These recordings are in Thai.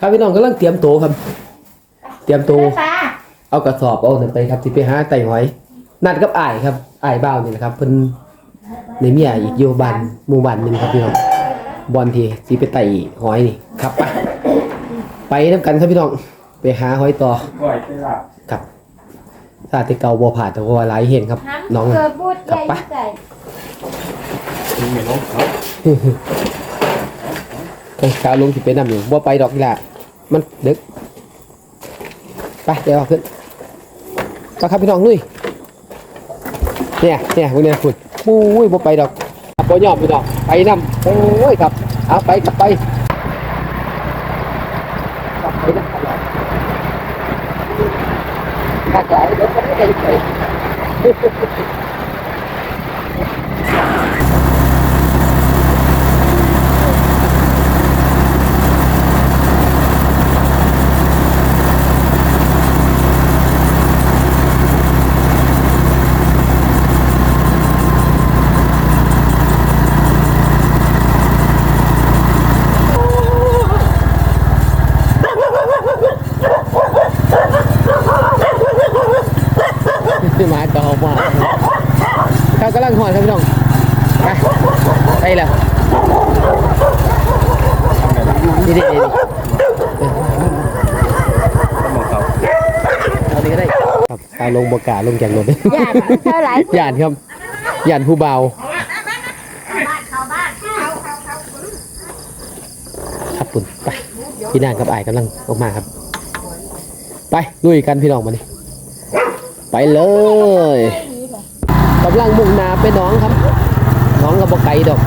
ครับพี่น้องกำลังเตรียมตัวครับ เตรียมตัวปลาเอากระสอบเอานั่นไปครับสิไปหาไต่หอย นัดกับอ้ายครับอ้ายบ้าวนี่แหละครับเพิ่นในเมียอีกอยู่บ้านหมู่บ้านหนึงครับพี่น้องบอลที่สิไปไต่หอยนี่ครับไปไปนํกันครับพี่น้องไปหาหอยต่อก่อยไปหลับครับถ้าที่เก่าบ่ผ่านแต่ว่าหลายเห็นครับ น้องเกิดบูดใหญ่กลับปะใหญ่มีเหมือนน้องเขาเอ้ยกาวลงสิไปนำอยู่บ่ไปดอกนี่ล่ะ มันดึกไปเดี๋ยวขึ้นไปครับพี่น้องลุยเนี่ยเนี่ยพวกเนี้ยคุณปุ้ยบ่ไปดอกครับบ่ยอมพี่น้องไปนำโอ้ยครับเอาไปกลับไปกลับไปนะถ้าไกลเดี๋ยวก็ไม่ได้ไป หมาจะออกมาเขาวกำลังหอนครับพี่น้องไปไปแล้วนี่นี่นี่ต้องมองเขาเอานี้ก็ได้ครับตาลงบกาลงจากรถหยาดเท่าไหร่หยาดครับหยาดผู้เบาครับปุ่นไปพี่นางกับอายกำลังออกมาครับ ไปลุยกันพี่น้องมานี่ ไปเลยกำลังมุ่งหนาไปน้องครับ น้องกับบกไก่ดอก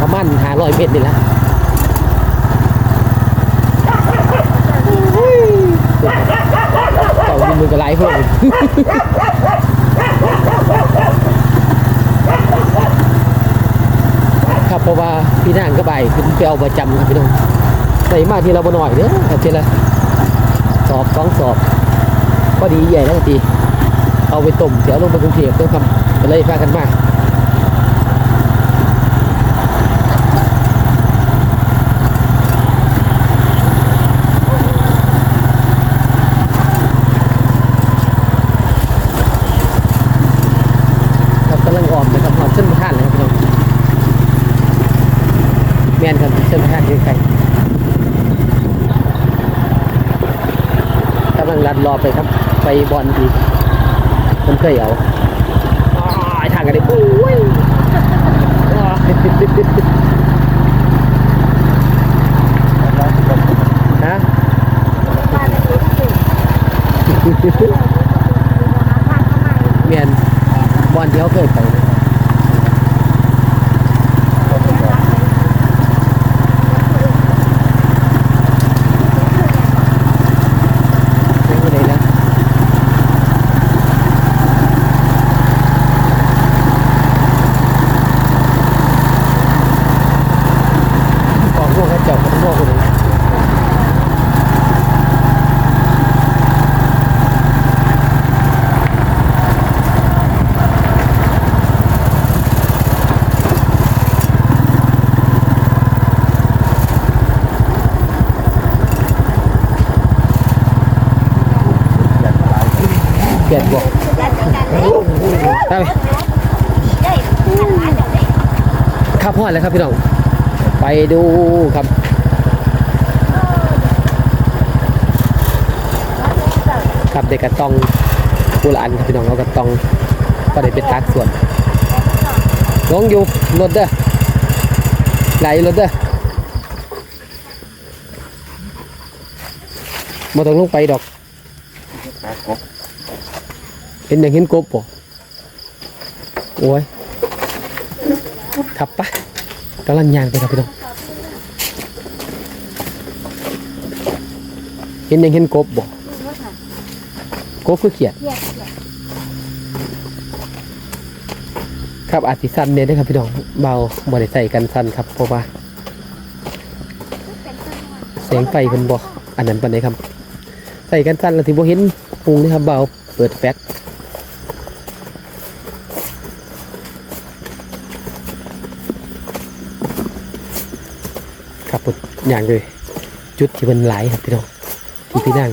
ประมาณหาร้อยเมตรนี่แหละเต่ายิงมือกับไล่พวกครับเพราะว่าพี่นางก็ไปขึ้นไปเอาประจำครับพี่น้องใส่มาทีละบ่หน่อยเด้อครับทีละสอบสองสอบ พอดีใหญ่แล้วทีเอาไปต้มเดี๋ยวลงไปกรุงเทพต้องทำก็เลยพากันมาครับกำลังออมนะครับหอมเส้นผ่านเลยครับพี่น้องแม่นครับเส้นทางไกลๆกำลังลัดรอไปครับ ไปบอลอีกมันเคยเอาอ้ายทางกันได้ปุ้ยอ้ายฮะปลาในลิ้นสิแม่นบอลที่เขาเคยไปไม่ได้แล้วของพวกเขาเจ้าของพวกคนนี้ เปลี่ยนบอก ยัดกันเลย ได้ไหม ได้ขันร้านเดี๋ยวได้ ครับพ่อแล้วครับพี่น้อง ไปดูครับครับเด็กกระตองกุละอันครับพี่น้องเรากระตองก็ได้เป็นตักส่วนลงอยู่รถเด้อไหลรถเด้อมาต้องลงไปดอกเห็นอย่างเห็นกบป่โอ้ยขับปะ กำลังยางไปครับพี่น้องเห็นย่างเห็นกบบ่กบคือเขียด ครับอาจสิสั้นเนี่ยด้วยครับพี่น้องเบาบ่ได้ใส่กันสั้นครับเพราะว่าแสงไฟเป็นบ่อันนั้นปานใดครับ ใส่กันสั้นแล้วที่บ่เห็นพุงนี่ครับเบาเปิดแฟลชครับ ปุดอย่างเลย จุดที่มันหลายครับพี่น้องที่พี่นาง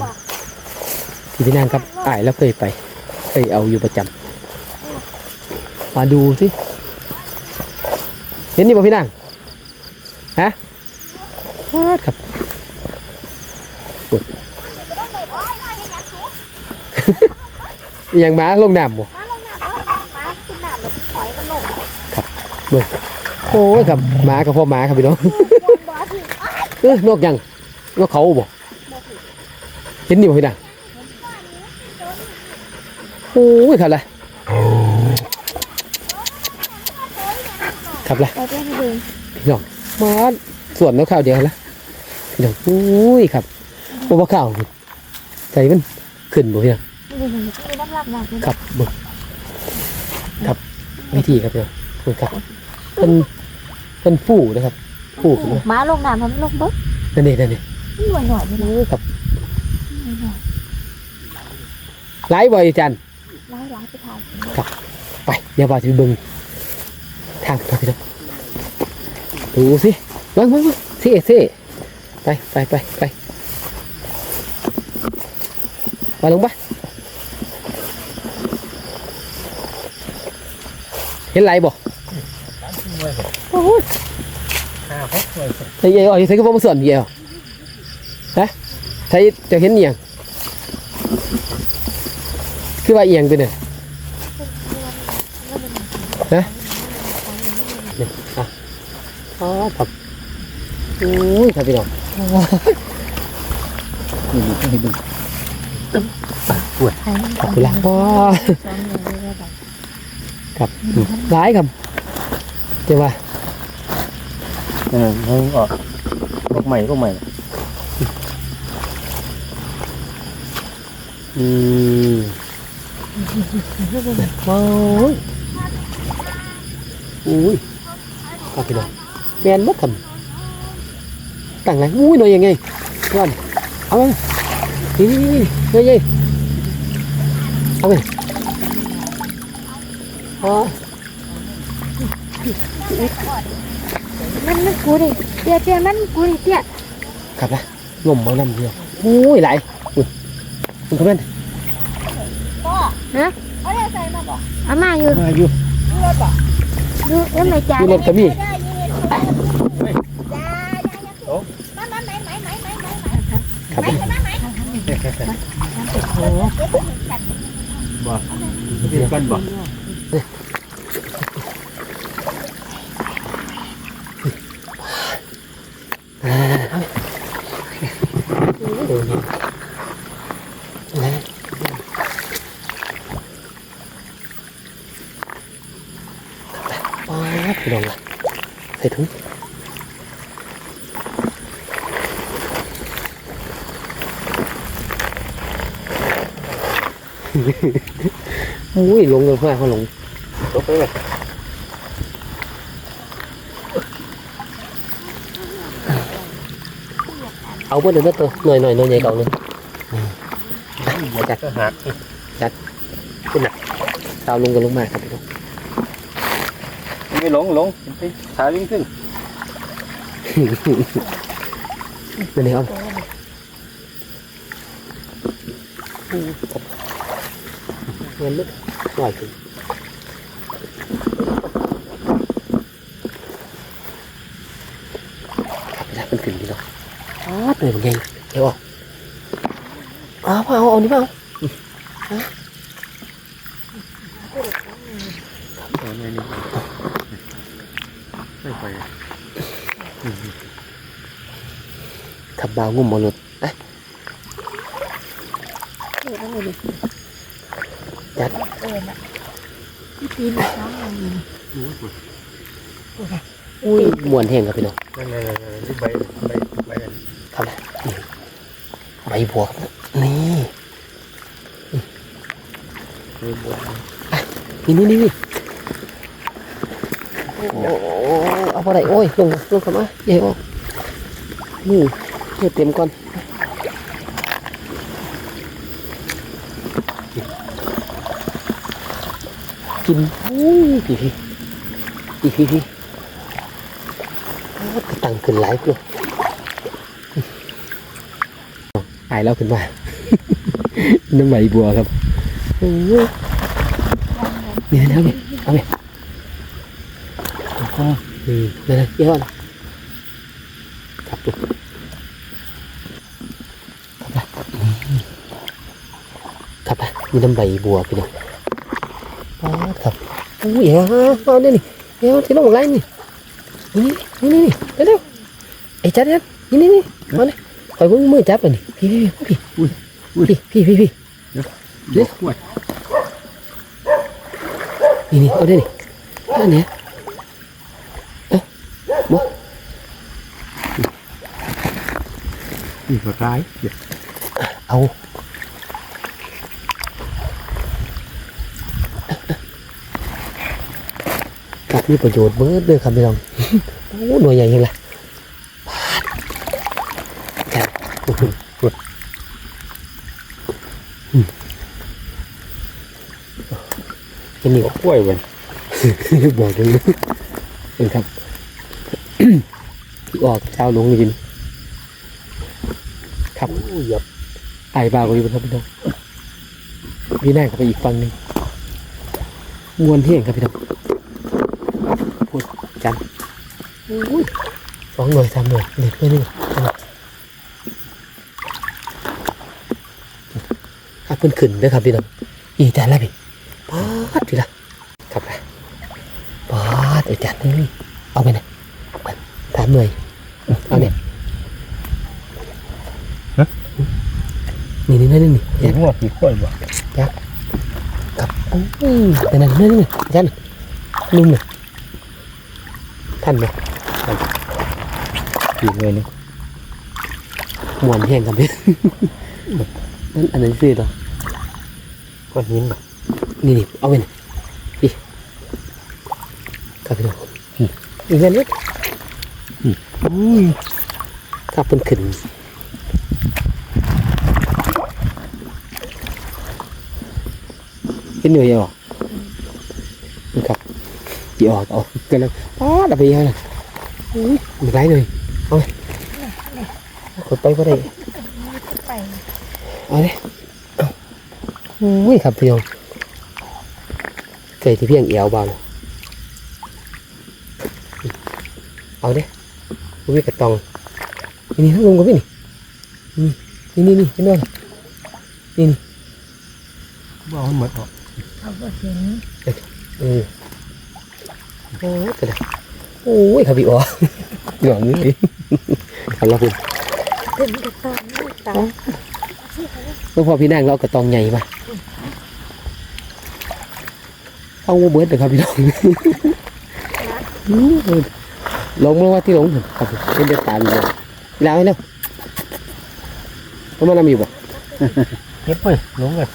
ที่พี่นางกับอ้ายแล้วเคยไปเคยเอาอยู่ประจำมาดูสิเห็นนี่ป่ะพี่นางฮะฮาดครับอุ๊ยยังม้าลงน้ำบ่มาลงน้ำเอามาขึ้นน้ำแล้วถอยมันลงโอ้ยครับหมากับพ่อหมาครับพี่น้องบอสที่ เออนกยังนกเขาบ่เห็นนี่บ่พี่นางโอ้ยครับละครับละไปเพื่อนดูพี่น้องมาส่วนนกข้าวเดียวละพี่น้องโอ้ยครับบ่ว่าข้าวใจมันขึ้นบ่พี่น้องดูดูดูน้ำลับน้ำครับเบิ่งครับวิธีครับพี่น้องเบิ่งครับเป็นเป็นฟู่นะครับ ฟู่ขึ้นมามาลงน้ำทำลงเบิ้งนั่นนี่นั่นนี่นี่หน่อยหน่อยนี่โอ้ยครับไลฟ์บ่อยจันร้ายร้ายไปถ่ายไปเดี๋ยวบ่าวจะไปเบิ่งทางไปพี่น้องดูสิวังวังวังเซ่เซ่ไปไปไปไปมาลงปะเห็นไรบ่โอ้ย ห้าหกเลยอ้เอ๋อใส่กระโปรงมาส่วนเอ๋อฮะใช้จะเห็นเอียงคือว่าเอียงตัวเนี่ยนะนี่ยอะอ๋อครับโอ้ยครับพี่น้องนี่นี่ให้ดูปวดขอบคุณละอ๋อซ้อมเลยได้แบบครับอืมร้ายครับเจ้าว่า เออเพิ่งออกพวกใหม่พวกใหม่อืมว้าวอุ้ยครับพี่น้องแมนมัดทำตั้งไรอุ้ยหน่อยยังไงก่อนเอาไปนี่นี่นี่หน่อยยังไงเอาไปอ๋อ มันมันกูดิเตี้ยเตี้ยมันกูดิเตี้ยครับนะงมเอาน้ำเดียวอุ้ยไหลอุ้ยคุณคุณแม่นพ่อฮะเขาได้ใส่มาบอกอามาอยู่มาอยู่ดูแล้วไม่จ่ายอยู่รถก็มีครับผมบ่เดียวกันบ่ เออนี่นะป๊าบพี่น้องอะใส่ถุง อุ้ยลงเลยเพื่อนเขาลงตกไปเลยเอาเพื่อนเดี๋ยวตัวหน่อยหน่อยหน่อยใหญ่เก่าหนึ่งจัดก็หักขึ้นหนักดาวลงกันลงมาครับพี่น้องไม่หลงหลงไปขาลิงขึ้นมาเนี่ยเอาเงินลึก หน่อยถึงครับเป็นขึ้นพี่น้องอ๋อเหนื่อยเหมือนกันเดี๋ยวเอาเอาเอาเอานี่มาเอาไม่ไปขับบาวงุ่มบอลลุดไปจัด ปีนซ้อมมัน อุ้ยมวนแห้งครับพี่น้องนั่นนั่นนั่นใบใบใบครับนะนี่ใบบัวครับนี่ใบบัวนี่นี่นี่นี่โอ้โหเอาไปไหนโอ้ยลงลงกลับมาเดี๋ยวนี่เดี๋ยวเต็มก่อนกินอุ้ยพี่ พี่พี่พี่พี่โอ้ยกระตังขึ้นหลายกลัวอายเราขึ้นมาน้ำใบบัวครับโอ้ยนี่นะเอาไปเอาไปก็อืมนั่นนะเยอะนะครับลูกครับไปมีน้ำใบบัวพี่น้องอ๋อครับโอ้ยเอาเอาเนี่ยนี่ เดี๋ยวที่เราบอกไรนี่นี่นี่นี่นี่เร็วๆไอ้จัดเนี่ยนี่นี่นี่มาเลยคอยเบิ่งมือจับเลยนี่พี่พี่พี่พี่พี่พี่พี่เล็กขวดนี่นี่เอาได้นี่อันเนี้ยเอ้าบ่อีกร้ายเดี๋ยวเอาครับ มีประโยชน์เบิดเลยครับพี่น้องโอ้หน่วยใหญ่ยังไงปาดครับอื้อหืออืมเป็นนี่กล้วยเว้ยบอกเลยนะเป็นครับที่ออกเช้าลงยินครับอู้ยับไอ้บ่าวก็อยู่บนครับพี่น้องพี่นั่งเข้าไปอีกฝั่งหนึ่งมวนเที่ยงครับพี่น้อง พูดจันอุ้ยสองหน่วยสามหน่วยเด็กเพื่อนนี่ครับเพิ่นขึ้นเด้อครับพี่น้องอีจานแล้วพี่ป๊าดทีละครับไปป๊าดไอ้จานนี่เอาไปไหนไปสามหน่วยเอาเนี่ยนี่นี่นี่นี่นี่อีกงวดอีกกล้วยบ่กับโอ้ยแต่นั่นนั่นนี่อาจารย์นุ่มเนี่ย ท่านไหมอีกเลยนึงหมวนแห้งกันพี่นั่นอันนั้นซื้อเหรอก้อนหินบ่นี่นี่เอาไปนี่ดิครับพี่น้องอีกแล้วนิดอุ้ยครับเป็นขึ้นเป็นหน่วยออกนี่ครับ จีออกเอากันแล้วป้าดับไปยังไงอุ้ยมีไรเลยเอาไปกดไปก็ได้ไปเอาดิเอาอุ้ยครับพี่น้องใส่ที่เพียงเอวเบาเลยเอ โอ้ยกระดาโอ้ยครับพี่อ๋อหย่อนนี่ดิเอาละคุณขึ้นกระตอนนี่ตาเมื่อพอพี่นั่งเรากระตองใหญ่มาเอาเบิร์ดเลยครับพี่น้องลงมาว่าที่ลงเถอะครับเป็นเดือดตามอยู่แล้วให้เร็วเพราะมันนำอยู่บ่เก็บไปลงเลย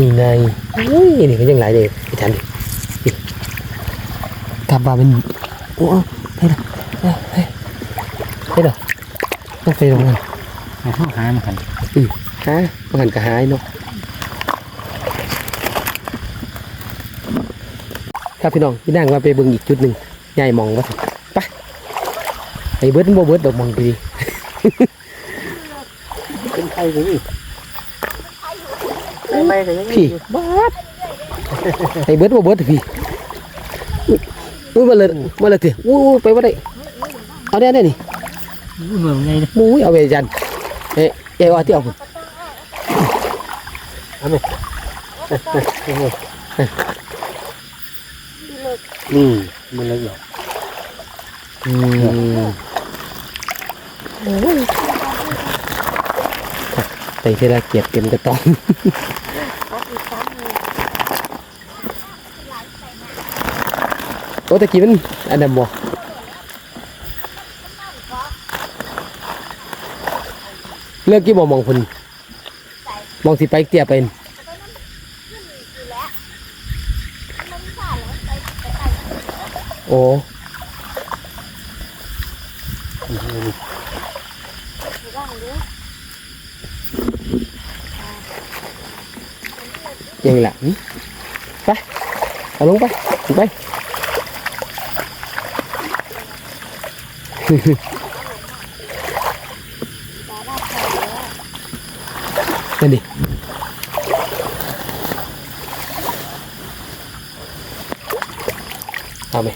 นี่ไงอุ้ยนี่ก็ยังหลายเลยพี่ทันดินี่กลับมาเป็นโอ้เอาไปละเอาไปไปละต้องไปตรงนั้นเอาเข้าหามาหันฮะมันหันกระหายเนาะครับพี่น้องพี่นั่งว่าไปเบิ่งอีกจุดหนึ่งใหญ่มองว่าสิไปไอ้เบิร์ดมันบ่เบิร์ดดอกมองดีเป็นไข่เลย ไม่ไม่ก็ยังพี่บาดไอ้เบิร์ดบ่เบิร์ดพี่อุ้ยมาเลยมาเลยเถอะอู้ไปว่าได้เอาได้ได้นี่อู้เหมือนไงนะมุ้ยเอาไปจันเอ๊ะเอ๊ะเอาที่เอาพุ่นนี่มันเล็กหรอกอืม ไปเทละเกียบเต็มกระต้องโอ้ตะกี้มันอันนั้นบ่เลือกกี่บ่มองพุ่นมองสิไปเตี้ยเป็นโอ้ ยังล่ะหึไปเอาลงไปลงไปนั่นดิเอาไหม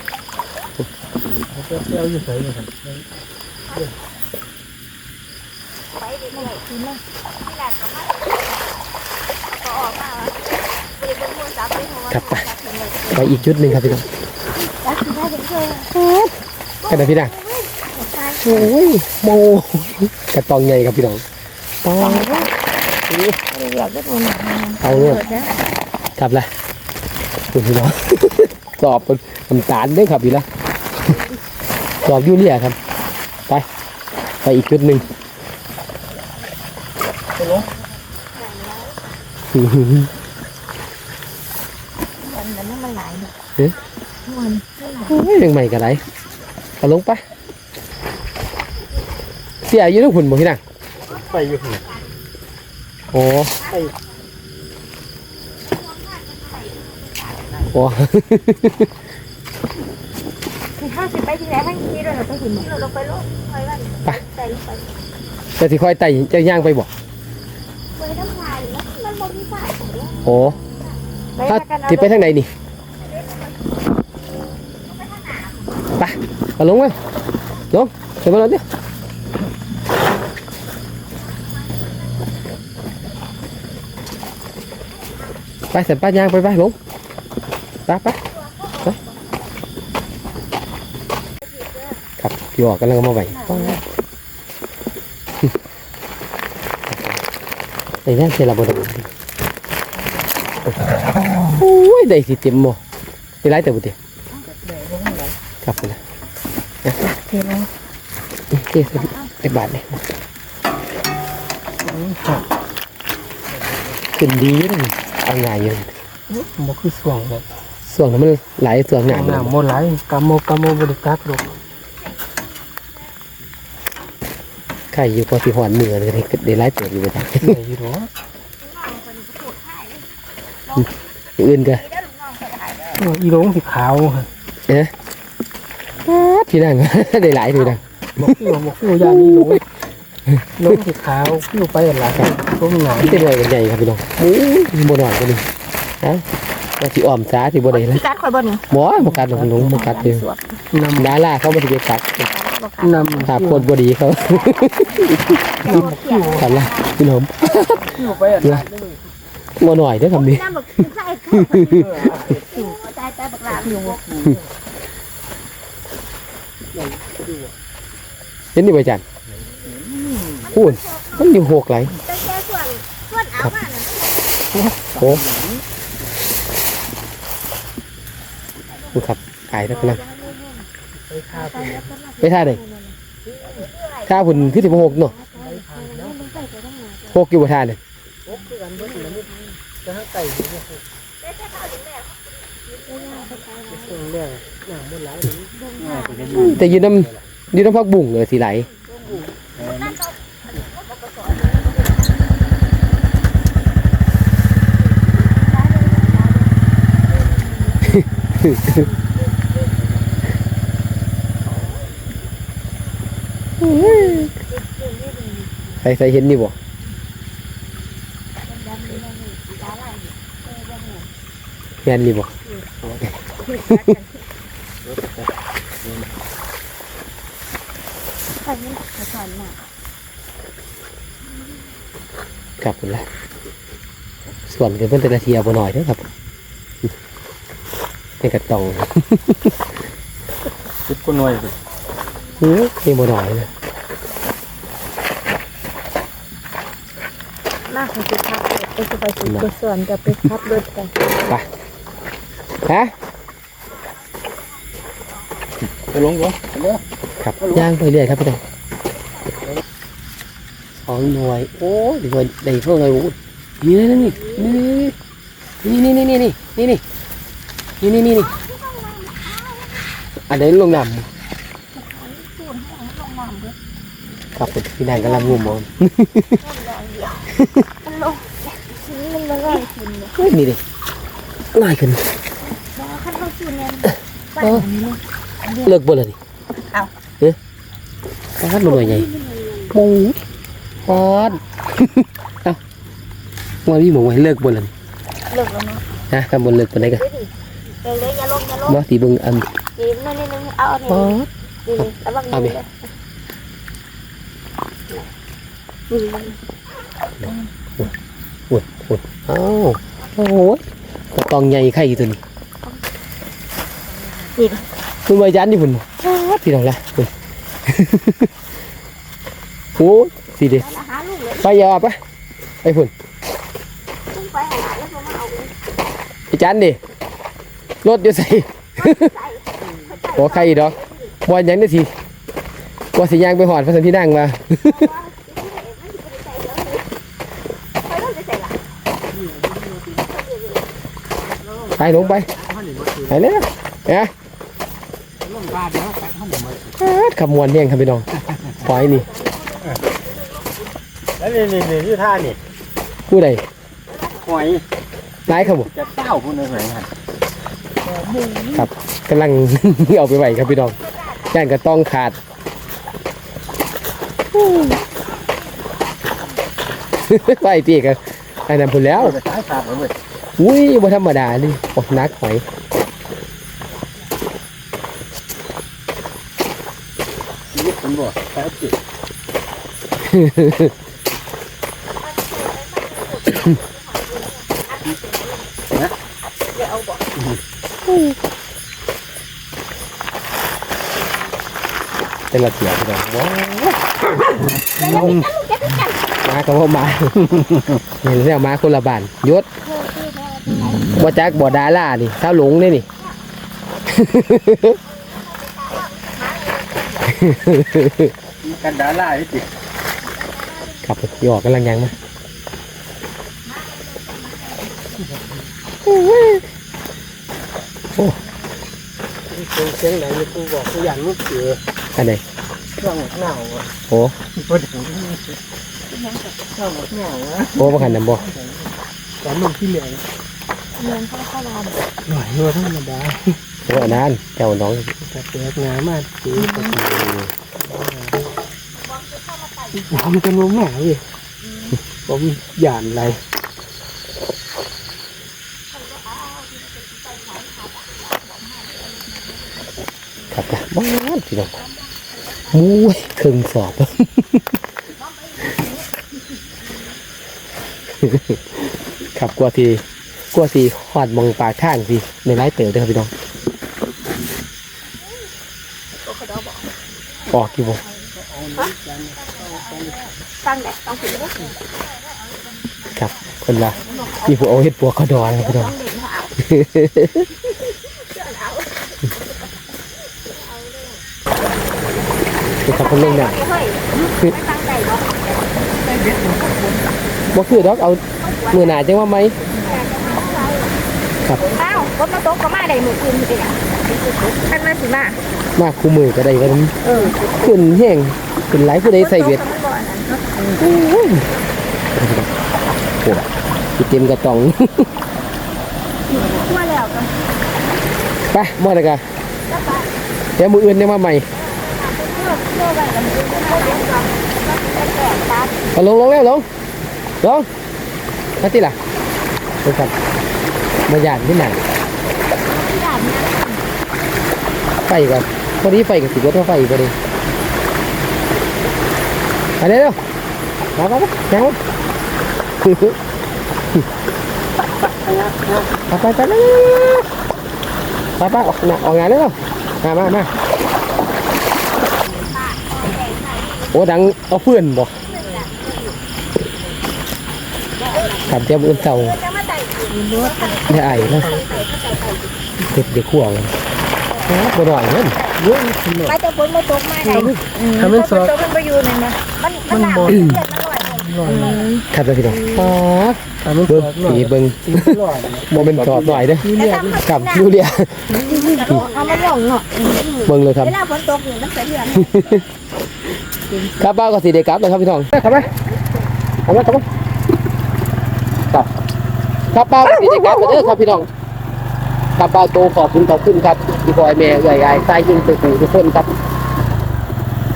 เที่ยวอยู่ไสอยู่ครั ครับไปจับถึงเลยไปอีกจุดหนึ่งครับพี่น้องจับถึงได้ถึงเลยกันนะพี่น้องใช่โอ้ยโมกระตองใหญ่ครับพี่น้องปาเรียกได้ตัวหนึ่งเอาเลยเปิดแล้วครับละคุณพี่น้องสอบเป็นน้ำตาลเด้วยครับพี่ละสอบยูเรียครับ ไป ไปอีกจุดหนึ่งไปลง มันมันน้ำมันไหล เนี่ยเอ๊ะมันมันไหลโอ้ยยังใหม่กันไรเอาลงไปเสียอยู่ทุกคนบ่พี่น้องไปอยู่หั่นโอ้ไปโอ้คือห้าสิบไปที่ไหนทั้งที่เราไปถึงที่เราลงไปลงไปวันไปลงไปจะสิคอยไต่เจะย่างไปบ่ไปน้ำลายมันมันมีสายของเราโอ้ไปถ้ากันเอาสิไปทางไหนนี่ à, Lúng ơi. Lúng Thì bao lên đi Bay sẽ bay nhang bay bay Lúng Bác bắt, Cặp chùa cái lưng mà vậy. Đây nha thì là bộ đồng. Ui đây thì tiệm mồ Đi lấy tờ bộ tiền, Cặp này เทลงเทใส่ใส่บาทเลยจับขึ้นดีเลยเอาหนาเยอะมันคือส่วงแบบส่วงนั้นมันไหลส่วงหนาหนาโมไหลกามโมกามโมบริการดอกไข่อยู่พอที่หอนเหนือเลยเดี๋ยวไล่เปิอยู่ไปไหนอยู่หรออื่นกันอีหลงสีขาวเอ๊ะ ที่นั่งได้หลายดูนะบอกพี่บอกบอกพี่ยานี่ลงลงสีขาวพี่ไปหลายครับลงหน่อยเป็นอะไรกันใหญ่ครับพี่น้องโอ้ยบนหน่อยก็ดีนะก็ที่อ้อมซาที่บนไหนเลยกัดคอยบนนี่บ่บกัดลงลงบกัดเดียวนำดาราเขาบนที่เด็กกัดนำขาโคตรบดีเขาขันละพี่น้องบ่หน่อยได้ทำดี เห็นนี่บ่อาจารย์พูดมันอยู่หกไหลครับโอ้โหพูดครับไก่นะพี่น้องไปท่าเลยท่าหุ่นคือสิบหกเนาะหกอยู่บ่ท่าเนี่ยแต่ยืนน้ำ อยืนน้ำพักบุ่งเลยสีไหลใส่ใส่เห็นนี่บ่แม่นนี่บ่ ใส่นี่กระสอนมาครับผมละส่วนกันเพิ่นแต่ละเทียบ่หน่อยเด้อครับเป็นกระตองคิดก็น้อยสิเฮ้ยนี่บ่หน่อยนะมากคือพักไปสุไปสุกระสอนกับไปพับรถกันไปฮะไปลงก่อนเด้อ ครับย่างไปเรื่อยครับพี่น้องสองหน่วย โอ้ยดีกว่าได้เท่าไหร่โอ้ยนี่นี่นี่นี่นี่นี่นี่นี่นี่นี่นี่นี่นี่อันไหนลงน้ำครับผมพี่นางกำลังงุ่มมองมันลงชิ้นมันละลายชิ้นเลยเฮ้ยนี่ดิง่ายขึ้นบ่คันเขาสูนเนี่ยบ้านอันนี้เนี่ยเลิกบ่เลยนี่เอ้าเอ๊ะ ปาดมันหน่วยใหญ่ปูปาดเอ้าว่ามีหมองไว้เลิกบ่เลยนี่เลิกแล้วเนาะนะคำบนเลิกปานใดกันเดี๋ยวดิเดี๋ยวเลยอย่าลงอย่าลงบ่สิเบิ่งอันเดี๋ยวนั่นนี่นึงเอาอันนี้ปาดเดี๋ยวระวังเอาไหมนี่เลยนี่อุดอุดเอ้าโอ้ยกระตองใหญ่ไข่ตัวนี้นี่คุณมายันนี่พุ่นปาดพี่น้องละเฮ้ย โอ้ยสิเด้แล้วหาลูกเลยไปอย่าเอาไปไปพุ่นขึ้นไปหาแล้วพอมาเอาไปไอ้จันดิรถอยู่ใส่ใส่โอ้ใครอีกดอกบอลยังได้ทีว่าสิยางไปหอดพระสันที่นั่งมาไปลงไปไปเลยนะลงบ้านแล้วตัดห้องหมดขมวนเนี่ยงครับพี่น้องปล่อยนี่แล้วนี่นี่นี่ที่ท่านี่ผู้ใดหอยร้ายครับผมจะเต้าพูดในหอยหันครับกำลังเอาไปไหวครับพี่น้องย่านก็ต้องขาดไปตีกันอันนั้นพุ่นแล้วจะสายขาดหมดอุ้ยบ่ธรรมดานี่โอ้นักหอย ชีวิตเป็นบ่สายจิตเป็นระเบียบพี่น้องว้าวมากั กบ่ดาล่านี่เท้าหลงนี่นี่กันดาล่าที่ติดครับหยอกกำลังยังมากูเสียงไหนกูบอกกูอยากลูกเสืออันไหนเครื่องหนาวอะโอ้พอถึงเครื่องหนาวอะโอ้บ่ขันนำบ่แต่มันที่เหลือเงินเข้าเข้ามาหน่อยนัวธรรมดา โอ้อันนั้นเจ้าน้องแต่แปลกงามมากจีผมจะรู้แม่เลยผมหยานอะไรครับจ้ะบ้านพี่น้องมุ้ยเครื่องสอบครับกลัวทีกลัวทีหอดมองปลาข้างสิในไร้เต๋อเด้อครับพี่น้อง ออกกี่บ่ฟังแหละต้องถึงได้ครับคนละมีผู้เอาเห็ดปัวกระดอนครับพี่น้องต้องเด็กเขาเอานี่ครับคนเล่นน่ะเฮ้ยไม่ตั้งใจเนาะบ่คือดอกเอามือหนาจังว่าไหมอ้าวรถมาโต๊ะก็มาได้มือคืนเป็นอะท่านมาสิมา มาคู่มือก็ได้กันเออขึ้นแห้งขึ้นหลายผู้ใดใส่เบ็ดโอ้ยโอ้ยเต็มกระตองมาแล้วกันไปมาเลยกันเดี๋ยวมืออื่นเนี่ยมาใหม่เลือกเลือกไว้กันมือเขาเลี้ยงกันแล้วแก่ตาเอาลงลงแล้วลงลงมาที่ล่ะไปครับมาหยาดที่ไหนที่ด่านเนี่ยไฟก่อน พอดีไฟกับสิบวัตไฟพอดีอันนี้เร็วมาไปแข่งมาไปไปไปไปไปไปออกหน้าออกงานเลยเร็วมามามาโอ้ดังเอาเพื่อนบอกขับเจ้าอื่นเศร้าจะมาใส่ได้ไอ้นะเด็กเด็กขั้วเลยบ่ดอยเงิน เยอะจริงเลยมาจะฝนมาตกมาไหนทำเป็นสอบ ตกมันไปอยู่นั่นนะมันมันหนาวเลือดมันลอยหน่อยครับท่านพี่น้องป๊าดทำเป็นสเบิ้องบหน่อยสีเบิ้งตีหน่อยโมเป็นจอดหน่อยเด้อนี่เนี่ยกับยูเรียเอามาลงเนาะเบิ้งเลยครับ เวลาฝนตกนี่มันเสียเลือดครับบ้าก็สีเด็กครับนะครับพี่น้องครับไหมเอามาครับครับครับบ้าก็สีเด็กครับเด้อครับพี่น้อง กับเบาโตขอบคุณขอบคุณครับที่คอยแม่เอื่อยไอ้ใต้ยิงไปหูทุกคนครับ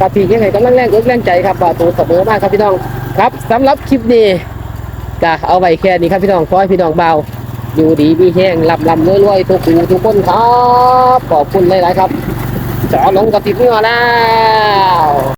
กับพี่ยังไงกำลังแรงเอิกแรงใจครับเบาโตเสมอมากครับพี่น้องครับสำหรับคลิปนี้ก็เอาไว้แค่นี้ครับพี่น้องขอให้พี่น้องเบาอยู่ดีมีแห้งลำลำรวยๆทุกหูทุกคนครับขอบคุณหลายๆครับจอลงกับติดเมื่อแล้ว